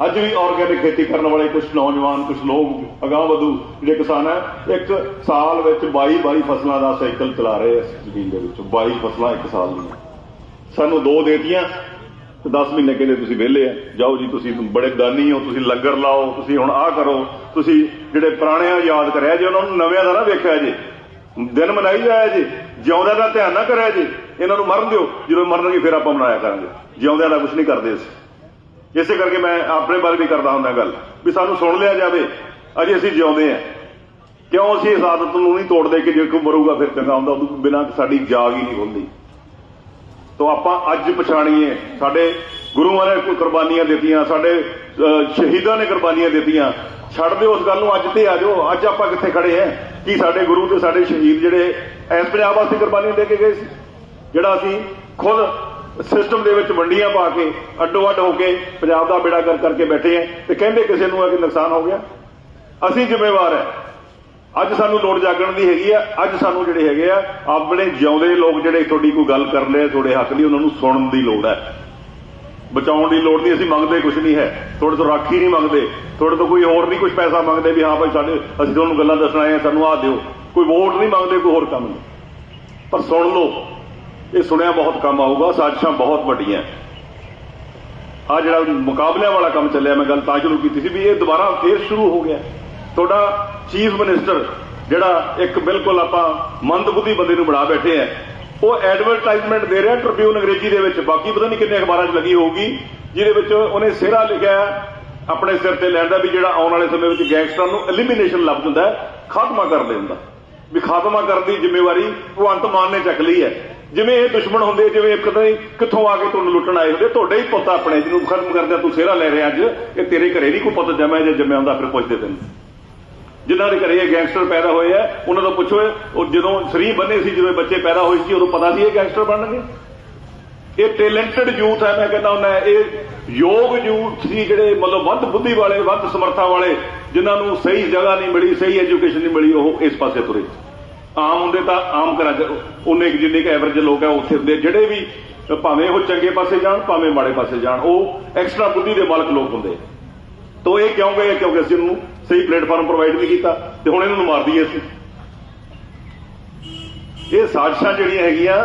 ਅੱਜ ਵੀ ਆਰਗੈਨਿਕ ਖੇਤੀ ਕਰਨ ਵਾਲੇ ਕੁਝ ਨੌਜਵਾਨ ਕੁਝ ਲੋਕ, ਅਗਾਂਹ ਵਧੂ, ਜਿਹੜੇ ਕਿਸਾਨ ਹੈ, ਇੱਕ ਸਾਲ ਵਿੱਚ 22 22 ਫਸਲਾਂ ਦਾ ਸਾਈਕਲ ਚਲਾ ਰਹੇ ਇਸ ਜ਼ਮੀਨ ਦੇ ਵਿੱਚ 22 ਫਸਲਾਂ ਇੱਕ ਸਾਲ ਦੀਆਂ। ਸਾਨੂੰ ਦੋ ਦੇਤੀਆਂ, ਤੇ 10 ਮਹੀਨੇ ਕਹਿੰਦੇ ਤੁਸੀਂ ਵਿਹਲੇ ਆ। ਜਾਓ ਜੀ, ਤੁਸੀਂ ਬੜੇ ਦਾਨੀ ਹੋ, ਤੁਸੀਂ ਲੰਗਰ ਲਾਓ, ਤੁਸੀਂ ਹੁਣ ਆਹ ਕਰੋ। ਤੁਸੀਂ ਜਿਹੜੇ ਪੁਰਾਣੇ ਆ ਯਾਦ ਕਰਿਆ ਜੇ, ਉਹਨਾਂ ਨੂੰ ਨਵਿਆਂ ਦਾ ਨਾ ਵੇਖਿਆ ਜੇ। ਦਿਨ ਮਨਾਈ ਜਾਇਆ ਜੀ, ਜਿਉਂਦਿਆਂ ਦਾ ਧਿਆਨ ਨਾ ਕਰਿਆ ਜੀ, ਇਹਨਾਂ ਨੂੰ ਮਰਨ ਦਿਓ, ਜਦੋਂ ਮਰਨਗੇ ਫਿਰ ਆਪਾਂ ਮਨਾਇਆ ਕਰਾਂਗੇ। ਜਿਉਂਦਿਆਂ ਦਾ ਕੁਝ ਨਹੀਂ ਕਰਦੇ ਅਸੀਂ। ਇਸੇ ਕਰਕੇ ਮੈਂ ਆਪਣੇ ਬਾਰੇ ਵੀ ਕਰਦਾ ਹੁੰਦਾ ਗੱਲ, ਵੀ ਸਾਨੂੰ ਸੁਣ ਲਿਆ ਜਾਵੇ, ਅਜੇ ਅਸੀਂ ਜਿਉਂਦੇ ਆ ਕਿਉਂ ਅਸੀਂ ਇਸ ਆਦਤ ਨੂੰ ਨਹੀਂ ਤੋੜਦੇ ਕਿ ਜੇ ਕੋਈ ਮਰੂਗਾ ਫਿਰ ਚੰਗਾ ਹੁੰਦਾ ਉਦੋਂ ਬਿਨਾਂ ਸਾਡੀ ਜਾਗ ਹੀ ਨਹੀਂ ਹੁੰਦੀ। ਤੋ ਆਪਾਂ ਅੱਜ ਪਛਾਣੀਏ, ਸਾਡੇ ਗੁਰੂਆਂ ਨੇ ਕੋਈ ਕੁਰਬਾਨੀਆਂ ਦਿੱਤੀਆਂ, ਸਾਡੇ ਸ਼ਹੀਦਾਂ ਨੇ ਕੁਰਬਾਨੀਆਂ ਦਿੱਤੀਆਂ। ਛੱਡ ਦਿਓ ਉਸ ਗੱਲ ਨੂੰ, ਅੱਜ ਤੇ ਆ ਜਾਓ, ਅੱਜ ਆਪਾਂ ਕਿੱਥੇ ਖੜੇ ਆ ਕਿ ਸਾਡੇ ਗੁਰੂ ਤੇ ਸਾਡੇ ਸ਼ਹੀਦ ਜਿਹੜੇ ਇਸ ਪੰਜਾਬ ਵਾਸਤੇ ਕੁਰਬਾਨੀਆਂ ਦੇ ਕੇ ਗਏ ਸੀ, ਜਿਹੜਾ ਅਸੀਂ ਖੁਦ ਸਿਸਟਮ ਦੇ ਵਿੱਚ ਵੰਡੀਆਂ ਪਾ ਕੇ ਅੱਡੋ ਅੱਡ ਹੋ ਕੇ ਪੰਜਾਬ ਦਾ ਬੇੜਾ ਕਰ ਕਰਕੇ ਬੈਠੇ ਆ ਤੇ ਕਹਿੰਦੇ ਕਿਸੇ ਨੂੰ ਆ ਕਿ ਨੁਕਸਾਨ ਹੋ ਗਿਆ। ਅਸੀਂ ਜ਼ਿੰਮੇਵਾਰ ਹੈ। ਅੱਜ ਸਾਨੂੰ ਲੋੜ ਜਾਗਣ ਦੀ ਹੈਗੀ ਆ, ਅੱਜ ਸਾਨੂੰ ਜਿਹੜੇ ਹੈਗੇ ਆ, ਆਪਣੇ ਜਿਉਂਦੇ ਲੋਕ ਜਿਹੜੇ ਤੁਹਾਡੀ ਕੋਈ ਗੱਲ ਕਰ ਲਿਆ ਤੁਹਾਡੇ ਹੱਕ ਦੀ ਉਹਨਾਂ ਨੂੰ ਸੁਣਨ ਦੀ ਲੋੜ ਹੈ। ਬਚਾਉਣ ਦੀ ਲੋੜ ਨਹੀਂ, ਅਸੀਂ ਮੰਗਦੇ ਕੁਝ ਨਹੀਂ ਹੈ। ਤੁਹਾਡੇ ਤੋਂ ਰਾਖੀ ਨਹੀਂ ਮੰਗਦੇ। ਤੁਹਾਡੇ ਤੋਂ ਕੋਈ ਹੋਰ ਨਹੀਂ ਕੁਝ ਪੈਸਾ ਮੰਗਦੇ ਵੀ ਹਾਂ ਭਾਈ ਸਾਡੇ, ਅਸੀਂ ਤੁਹਾਨੂੰ ਗੱਲਾਂ ਦੱਸਣ ਆਏ ਆ ਸਾਨੂੰ ਆਹ ਦਿਓ। ਕੋਈ ਵੋਟ ਨਹੀਂ ਮੰਗਦੇ, ਕੋਈ ਹੋਰ ਕੰਮ ਨਹੀਂ। ਪਰ ਸੁਣ ਲਓ, ਇਹ ਸੁਣਿਆ ਬਹੁਤ ਕੰਮ ਆਊਗਾ, ਸਾਜ਼ਿਸ਼ਾਂ ਬਹੁਤ ਵੱਡੀਆਂ। ਆ ਜਿਹੜਾ ਮੁਕਾਬਲਿਆਂ ਵਾਲਾ ਕੰਮ ਚੱਲਿਆ, ਮੈਂ ਗੱਲ ਤਾਂ ਸ਼ੁਰੂ ਕੀਤੀ ਸੀ ਵੀ ਇਹ ਦੁਬਾਰਾ ਫੇਰ ਸ਼ੁਰੂ ਹੋ ਗਿਆ। ਤੁਹਾਡਾ ਚੀਫ ਮਿਨਿਸਟਰ, ਜਿਹੜਾ ਇੱਕ ਬਿਲਕੁਲ ਆਪਾਂ ਮੰਦਬੁੱਧੀ ਬੰਦੇ ਨੂੰ ਬਣਾ ਬੈਠੇ ਆ ਉਹ ਐਡਵਰਟਾਈਜ਼ਮੈਂਟ ਦੇ ਰਿਹਾ ਟ੍ਰਿਬਿਊਨ ਅੰਗਰੇਜ਼ੀ ਦੇ ਵਿੱਚ। ਬਾਕੀ ਪਤਾ ਨਹੀਂ ਕਿੰਨੇ ਅਖਬਾਰਾਂ 'ਚ ਲੱਗੀ ਹੋਊਗੀ, ਜਿਹਦੇ ਵਿੱਚ ਉਹਨੇ ਸਿਹਰਾ ਲਿਖਿਆ ਆਪਣੇ ਸਿਰ ਤੇ ਲੈਂਦਾ ਵੀ ਜਿਹੜਾ ਆਉਣ ਵਾਲੇ ਸਮੇਂ ਵਿੱਚ ਗੈਂਗਸਟਰਾਂ ਨੂੰ ਐਲੀਮੀਨੇਸ਼ਨ ਲੱਭ ਹੁੰਦਾ ਖਾਤਮਾ ਕਰ ਦੇਂਦਾ। ਵੀ ਖਾਤਮਾ ਕਰਨ ਦੀ ਜ਼ਿੰਮੇਵਾਰੀ ਭਗਵੰਤ ਮਾਨ ਨੇ ਚੱਕ ਲਈ ਹੈ। ਜਿਵੇਂ ਇਹ ਦੁਸ਼ਮਣ ਹੁੰਦੇ, ਜਿਵੇਂ ਪਤਾ ਨਹੀਂ ਕਿੱਥੋਂ ਆ ਕੇ ਤੁਹਾਨੂੰ ਲੁੱਟਣ ਆਏ ਹੁੰਦੇ, ਤੁਹਾਡੇ ਹੀ ਪੁੱਤ ਆਪਣੇ ਜਿਹਨੂੰ ਖਤਮ ਕਰਦਿਆਂ ਤੂੰ ਸਿਹਰਾ ਲੈ ਰਿਹਾ ਅੱਜ, ਇਹ ਤੇਰੇ ਘਰੇ ਨਹੀਂ ਕੋਈ ਪੁੱਤ ਜਮਿਆ ਜੇ ਜੰਮਿਆ ਹੁੰਦਾ, ਫਿਰ ਪੁੱਛਦੇ ਤੈਨੂੰ। ਜਿਨ੍ਹਾਂ ਦੇ ਘਰੇ ਇਹ ਗੈਂਗਸਟਰ ਪੈਦਾ ਹੋਏ ਆ, ਉਹਨਾਂ ਤੋਂ ਪੁੱਛੋ, ਉਹ ਜਦੋਂ ਸਰੀ ਬੰਨੇ ਸੀ, ਜਦੋਂ ਬੱਚੇ ਪੈਦਾ ਹੋਏ ਸੀ, ਉਦੋਂ ਪਤਾ ਸੀ ਇਹ ਗੈਂਗਸਟਰ ਬਣਨਗੇ? ਇਹ ਟੈਲੈਂਟਡ ਯੂਥ ਹੈ ਮੈਂ ਕਹਿੰਦਾ ਹੁੰਦਾ, ਇਹ ਯੋਗ ਯੂਥ ਸੀ ਜਿਹੜੇ ਮਤਲਬ ਵੱਧ ਬੁੱਧੀ ਵਾਲੇ, ਵੱਧ ਸਮਰੱਥਾ ਵਾਲੇ, ਜਿਨ੍ਹਾਂ ਨੂੰ ਸਹੀ ਜਗ੍ਹਾ ਨਹੀਂ ਮਿਲੀ, ਸਹੀ ਐਜੂਕੇਸ਼ਨ ਨਹੀਂ ਮਿਲੀ, ਉਹ ਇਸ ਪਾਸੇ ਤੁਰੇ। ਆਮ ਹੁੰਦੇ ਤਾਂ ਆਮ ਘਰਾਂ 'ਚ ਉਹਨੇ ਜਿੰਨੇ ਕ ਐਵਰੇਜ ਲੋਕ ਹੈ ਉੱਥੇ ਹੁੰਦੇ ਜਿਹੜੇ ਵੀ ਭਾਵੇਂ ਉਹ ਚੰਗੇ ਪਾਸੇ ਜਾਣ, ਭਾਵੇਂ ਮਾੜੇ ਪਾਸੇ ਜਾਣ, ਉਹ ਐਕਸਟਰਾ ਬੁੱਧੀ ਦੇ ਮਾਲਕ ਲੋਕ ਹੁੰਦੇ ਤੋ ਇਹ ਕਿਉਂ ਗਏ? ਕਿਉਂਕਿ ਅਸੀਂ ਉਹਨੂੰ ਸਹੀ ਪਲੇਟਫਾਰਮ ਪ੍ਰੋਵਾਈਡ ਨਹੀਂ ਕੀਤਾ ਤੇ ਹੁਣ ਇਹਨਾਂ ਨੂੰ ਮਾਰ ਦਈਏ ਅਸੀਂ। ਇਹ ਸਾਜ਼ਿਸ਼ਾਂ ਜਿਹੜੀਆਂ ਹੈਗੀਆਂ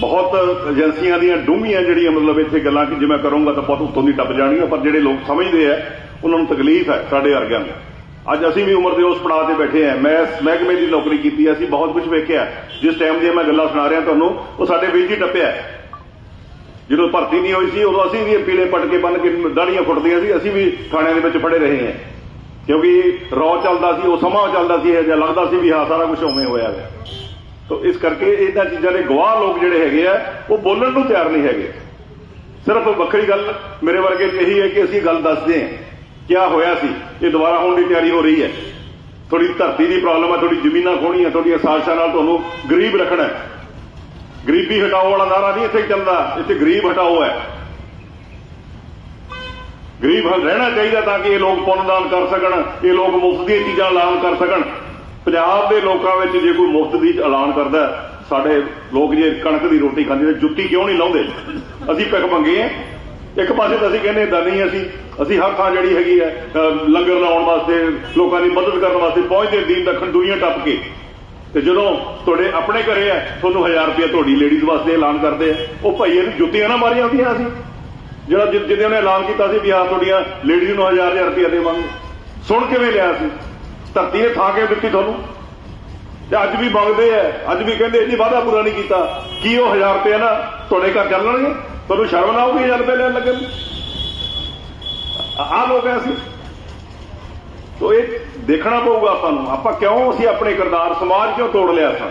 ਬਹੁਤ ਏਜੰਸੀਆਂ ਦੀਆਂ ਡੂੰਘੀਆਂ ਜਿਹੜੀਆਂ ਮਤਲਬ ਇੱਥੇ ਗੱਲਾਂ ਕਿ ਜਿਵੇਂ ਕਰੂੰਗਾ ਤਾਂ ਬਹੁਤ ਉੱਤੋਂ ਦੀ ਟੱਪ ਜਾਣਗੀਆਂ ਪਰ ਜਿਹੜੇ ਲੋਕ ਸਮਝਦੇ ਆ ਉਹਨਾਂ ਨੂੰ ਤਕਲੀਫ ਹੈ ਸਾਡੇ ਵਰਗਿਆਂ ਨੂੰ। ਅੱਜ ਅਸੀਂ ਵੀ ਉਮਰ ਦੇ ਉਸ ਪੜਾਅ ਤੇ ਬੈਠੇ ਆ ਮੈਂ ਮਹਿਕਮੇ ਦੀ ਨੌਕਰੀ ਕੀਤੀ ਹੈ, ਅਸੀਂ ਬਹੁਤ ਕੁਝ ਵੇਖਿਆ। ਜਿਸ ਟਾਈਮ ਦੀਆਂ ਮੈਂ ਗੱਲਾਂ ਸੁਣਾ ਰਿਹਾ ਤੁਹਾਨੂੰ ਉਹ ਸਾਡੇ ਵਿੱਚ ਹੀ ਟੱਪਿਆ ਜਦੋਂ ਭਰਤੀ ਨਹੀਂ ਹੋਈ ਸੀ ਉਦੋਂ ਅਸੀਂ ਵੀ ਇਹ ਪੀਲੇ ਪਟ ਬੰਨ ਕੇ ਦਾੜੀਆਂ ਫੁੱਟਦੀਆਂ ਸੀ ਅਸੀਂ ਵੀ ਥਾਣਿਆਂ ਦੇ ਵਿੱਚ ਫੜੇ ਰਹੇ ਹਾਂ। ਕਿਉਂਕਿ ਰੌ ਚੱਲਦਾ ਸੀ, ਉਹ ਸਮਾਂ ਚੱਲਦਾ ਸੀ, ਇਹ ਜਿਹਾ ਲੱਗਦਾ ਸੀ ਵੀ ਹਾਂ, ਸਾਰਾ ਕੁਝ ਉਵੇਂ ਹੋਇਆ ਹੈ ਤੋ ਇਸ ਕਰਕੇ ਇਹਨਾਂ ਚੀਜ਼ਾਂ ਦੇ ਗਵਾਹ ਲੋਕ ਜਿਹੜੇ ਹੈਗੇ ਆ, ਉਹ ਬੋਲਣ ਨੂੰ ਤਿਆਰ ਨਹੀਂ ਹੈਗੇ। ਸਿਰਫ ਵੱਖਰੀ ਗੱਲ ਮੇਰੇ ਵਰਗੇ ਇਹੀ ਹੈ ਕਿ ਅਸੀਂ ਗੱਲ ਦੱਸਦੇ ਹਾਂ ਕੀ ਹੋਇਆ ਸੀ, ਇਹ ਦੁਬਾਰਾ ਹੋਣ ਦੀ ਤਿਆਰੀ ਹੋ ਰਹੀ ਹੈ। ਥੋੜੀ ਧਰਤੀ ਦੀ ਪ੍ਰੋਬਲਮ ਹੈ ਥੋੜੀ ਜ਼ਮੀਨਾਂ ਖੋਣੀਆਂ ਤੁਹਾਡੀਆਂ ਸਾਜ਼ਿਸ਼ਾਂ ਨਾਲ ਤੁਹਾਨੂੰ ਗਰੀਬ ਰੱਖਣਾ ਗਰੀਬੀ ਹਟਾਓ ਵਾਲਾ ਨਾਰਾ ਨਹੀਂ ਇੱਥੇ ਚੱਲਦਾ, ਇੱਥੇ ਗਰੀਬ ਹਟਾਓ ਹੈ। ਗਰੀਬ ਹਲ ਰਹਿਣਾ ਚਾਹੀਦਾ ਤਾਂ ਕਿ ਇਹ ਲੋਕ ਪੁੰਨਦਾਨ ਕਰ ਸਕਣ, ਇਹ ਲੋਕ ਮੁਫਤ ਦੀਆਂ ਚੀਜ਼ਾਂ ਐਲਾਨ ਕਰ ਸਕਣ। ਪੰਜਾਬ ਦੇ ਲੋਕਾਂ ਵਿੱਚ ਜੇ ਕੋਈ ਮੁਫਤ ਦੀ ਐਲਾਨ ਕਰਦਾ, ਸਾਡੇ ਲੋਕ ਜੇ ਕਣਕ ਦੀ ਰੋਟੀ ਖਾਂਦੇ ਤੇ ਜੁੱਤੀ ਕਿਉਂ ਨਹੀਂ ਲਾਉਂਦੇ? ਅਸੀਂ ਭਿੱਖ ਮੰਗੇ ਆ ਇੱਕ ਪਾਸੇ ਤਾਂ ਅਸੀਂ ਕਹਿੰਦੇ ਏਦਾਂ ਨਹੀਂ, ਅਸੀਂ ਅਸੀਂ ਹਰ ਥਾਂ ਜਿਹੜੀ ਹੈਗੀ ਹੈ ਲੰਗਰ ਲਾਉਣ ਵਾਸਤੇ, ਲੋਕਾਂ ਦੀ ਮਦਦ ਕਰਨ ਵਾਸਤੇ ਪਹੁੰਚਦੇ, ਦੀਨ ਦੱਖਣ ਦੁਨੀਆ ਟੱਪ ਕੇ। ਤੇ ਜਦੋਂ ਤੁਹਾਡੇ ਆਪਣੇ ਘਰੇ ਆ ਤੁਹਾਨੂੰ 1000 ਰੁਪਏ ਤੁਹਾਡੀ ਲੇਡੀਜ਼ ਵਾਸਤੇ ਐਲਾਨ ਕਰਦੇ ਆ। ਉਹ ਭਾਈ, ਇਹਨੂੰ ਜੁੱਤੀਆਂ ਨਾ ਮਾਰੀਆਂ ਹੁੰਦੀਆਂ ਅਸੀਂ ਜਿਹੜਾ ਜਿਹਦੇ ਉਹਨੇ ਐਲਾਨ ਕੀਤਾ ਸੀ ਵੀ ਆ ਤੁਹਾਡੀਆਂ ਲੇਡੀਜ਼ ਨੂੰ 1000 1000 ਰੁਪਏ ਦੇਵਾਂਗੇ। ਸੁਣ ਕਿਵੇਂ ਲਿਆ ਸੀ? ਧਰਤੀ ਨੇ ਥਾਂ ਕੇ ਦਿੱਤੀ ਤੁਹਾਨੂੰ? ਤੇ ਅੱਜ ਵੀ ਮੰਗਦੇ ਆ, ਅੱਜ ਵੀ ਕਹਿੰਦੇ ਇਹਦੀ ਵਾਅਦਾ ਪੂਰਾ ਨਹੀਂ ਕੀਤਾ। ਕੀ ਉਹ 1000 ਰੁਪਏ ਨਾ ਤੁਹਾਡੇ ਘਰ ਚੱਲਣਗੇ ਤੁਹਾਨੂੰ ਸ਼ਰਮ ਨਾ ਆਊਗੀ 1000 ਰੁਪਏ ਲੈਣ ਲੱਗਣ ਆ, ਆਹ ਲੋਕ ਐ ਤੋ ਇਹ ਦੇਖਣਾ ਪਊਗਾ ਆਪਾਂ ਨੂੰ। ਆਪਾਂ ਕਿਉਂ ਅਸੀਂ ਆਪਣੇ ਕਿਰਦਾਰ ਸਮਾਜ ਕਿਉਂ ਤੋੜ ਲਿਆ ਸਾਂ?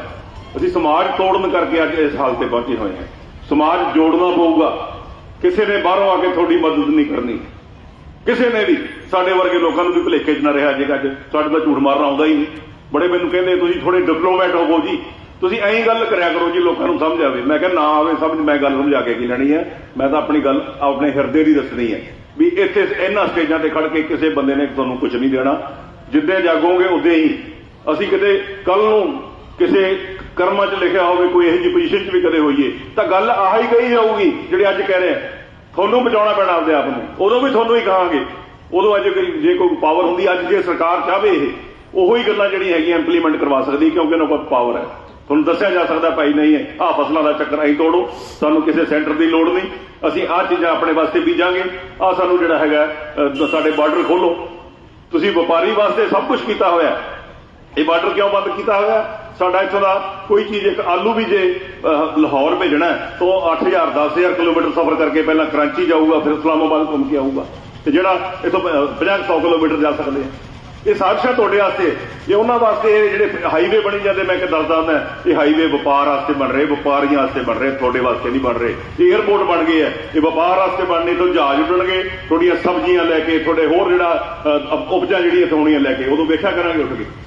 ਅਸੀਂ ਸਮਾਜ ਤੋੜਨ ਕਰਕੇ ਅੱਜ ਇਸ ਹਾਲ ਤੇ ਪਹੁੰਚੇ ਹੋਏ ਹਾਂ। ਸਮਾਜ ਜੋੜਨਾ ਪਊਗਾ। ਕਿਸੇ ਨੇ ਬਾਹਰੋਂ ਆ ਕੇ ਤੁਹਾਡੀ ਮਦਦ ਨਹੀਂ ਕਰਨੀ। ਕਿਸੇ ਨੇ ਵੀ, ਸਾਡੇ ਵਰਗੇ ਲੋਕਾਂ ਨੂੰ ਵੀ ਭੁਲੇਖੇ 'ਚ ਨਾ ਰਿਹਾ ਜੇਗਾ ਅੱਜ ਸਾਡੇ ਦਾ ਝੂਠ ਮਾਰਨਾ ਆਉਂਦਾ ਹੀ ਨਹੀਂ। ਬੜੇ ਮੈਨੂੰ ਕਹਿੰਦੇ, ਤੁਸੀਂ ਥੋੜੇ ਡਿਪਲੋਮੈਟ ਹੋਵੋ ਜੀ। ਤੁਸੀਂ ਐਂ ਗੱਲ ਕਰਿਆ ਕਰੋ ਜੀ ਲੋਕਾਂ ਨੂੰ ਸਮਝ ਆਵੇ। ਮੈਂ ਕਿਹਾ, ਨਾ ਆਵੇ ਸਮਝ, ਮੈਂ ਗੱਲ ਸਮਝਾ ਕੇ ਕੀ ਲੈਣੀ ਹੈ? ਮੈਂ ਤਾਂ ਆਪਣੀ ਗੱਲ ਆਪਣੇ ਹਿਰਦੇ ਦੀ ਦੱਸਣੀ ਹੈ ਵੀ ਇੱਥੇ ਇਹਨਾਂ ਸਟੇਜਾਂ ਤੇ ਖੜ ਕੇ ਕਿਸੇ ਬੰਦੇ ਨੇ ਤੁਹਾਨੂੰ ਕੁਝ ਨਹੀਂ ਦੇਣਾ। ਜਿੱਦੇ ਜਾਗੋਗੇ, ਉਦੇ ਹੀ। ਅਸੀਂ ਕਿਤੇ ਕੱਲ ਨੂੰ ਕਿਸੇ ਕਰਮਾਂ 'ਚ ਲਿਖਿਆ ਹੋਵੇ, ਕੋਈ ਇਹੋ ਜਿਹੀ ਪੋਜੀਸ਼ਨ 'ਚ ਵੀ ਕਦੇ ਹੋਈਏ, ਤਾਂ ਗੱਲ ਆਹ ਹੀ ਕਹੀ ਜਾਊਗੀ, ਜਿਹੜੇ ਅੱਜ ਕਹਿ ਰਹੇ ਆ, ਤੁਹਾਨੂੰ ਬਚਾਉਣਾ ਪੈਣਾ ਆਪਣੇ ਆਪ ਨੂੰ। ਉਦੋਂ ਵੀ ਤੁਹਾਨੂੰ ਹੀ ਕਹਾਂਗੇ। ਉਦੋਂ ਅੱਜ ਕੋਈ- ਜੇ ਕੋਈ ਪਾਵਰ ਹੁੰਦੀ, ਅੱਜ ਜੇ ਸਰਕਾਰ ਚਾਹਵੇ ਇਹ, ਉਹੀ ਗੱਲਾਂ ਜਿਹੜੀਆਂ ਹੈਗੀਆਂ ਇੰਪਲੀਮੈਂਟ ਕਰਵਾ ਸਕਦੀ, ਕਿਉਂਕਿ ਉਹਨਾਂ ਕੋਲ ਪਾਵਰ ਹੈ। ਤੁਹਾਨੂੰ ਦੱਸਿਆ ਜਾ ਸਕਦਾ ਭਾਈ ਨਹੀਂ ਹੈ। ਆਹ ਫਸਲਾਂ ਦਾ ਚੱਕਰ ਅਸੀਂ ਤੋੜੋ, ਸਾਨੂੰ ਕਿਸੇ ਸੈਂਟਰ ਦੀ ਲੋੜ ਨਹੀਂ। ਅਸੀਂ ਆਹ ਚੀਜ਼ਾਂ ਆਪਣੇ ਵਾਸਤੇ ਬੀਜਾਂਗੇ। ਆਹ ਸਾਨੂੰ ਜਿਹੜਾ ਹੈਗਾ ਸਾਡੇ ਬਾਰਡਰ ਖੋਲੋ। ਤੁਸੀਂ ਵਪਾਰੀ ਵਾਸਤੇ ਸਭ ਕੁਝ ਕੀਤਾ ਹੋਇਆ। ਇਹ ਬਾਰਡਰ ਕਿਉਂ ਬੰਦ ਕੀਤਾ ਹੋਇਆ? ਸਾਡਾ ਇੱਥੋਂ ਦਾ ਕੋਈ ਚੀਜ਼ ਇੱਕ ਆਲੂ ਵੀ ਜੇ ਲਾਹੌਰ ਭੇਜਣਾ ਤਾਂ ਉਹ 8000 10000 ਕਿਲੋਮੀਟਰ ਸਫ਼ਰ ਕਰਕੇ ਪਹਿਲਾਂ ਕਰਾਂਚੀ ਜਾਊਗਾ ਫਿਰ ਇਸਲਾਮਾਬਾਦ ਘੁੰਮ ਕੇ ਆਊਗਾ। ਤੇ ਜਿਹੜਾ ਇੱਥੋਂ 50 100 ਕਿਲੋਮੀਟਰ ਜਾ ਸਕਦੇ ਆ। ਇਹ ਸਾਜ਼ਿਸ਼ਾਂ ਤੁਹਾਡੇ ਵਾਸਤੇ। ਜੇ ਉਹਨਾਂ ਵਾਸਤੇ ਇਹ ਜਿਹੜੇ ਹਾਈਵੇ ਬਣੀ ਜਾਂਦੇ ਮੈਂ ਕਿ ਦੱਸਦਾ ਮੈਂ ਇਹ ਹਾਈਵੇ ਵਪਾਰ ਵਾਸਤੇ ਬਣ ਰਹੇ ਵਪਾਰੀਆਂ ਵਾਸਤੇ ਬਣ ਰਹੇ ਤੁਹਾਡੇ ਵਾਸਤੇ ਨਹੀਂ ਬਣ ਰਹੇ। ਇਹ 에ਅਰਪੋਰਟ ਬਣ ਗਏ ਆ ਇਹ ਵਪਾਰ ਵਾਸਤੇ ਬਣਨੇ ਤੋਂ ਜਹਾਜ਼ ਉੱਡਣਗੇ ਤੁਹਾਡੀਆਂ ਸਬਜ਼ੀਆਂ ਲੈ ਕੇ ਤੁਹਾਡੇ ਹੋਰ ਜਿਹੜਾ ਅਹ, ਜਿਹੜੀ ਜਿਹੜੀਆਂ ਸੋਹਣੀਆਂ ਲੈ ਕੇ ਉਦੋਂ ਵੇਖਿਆ ਕਰਾਂਗੇ ਉੱਠ ਕੇ।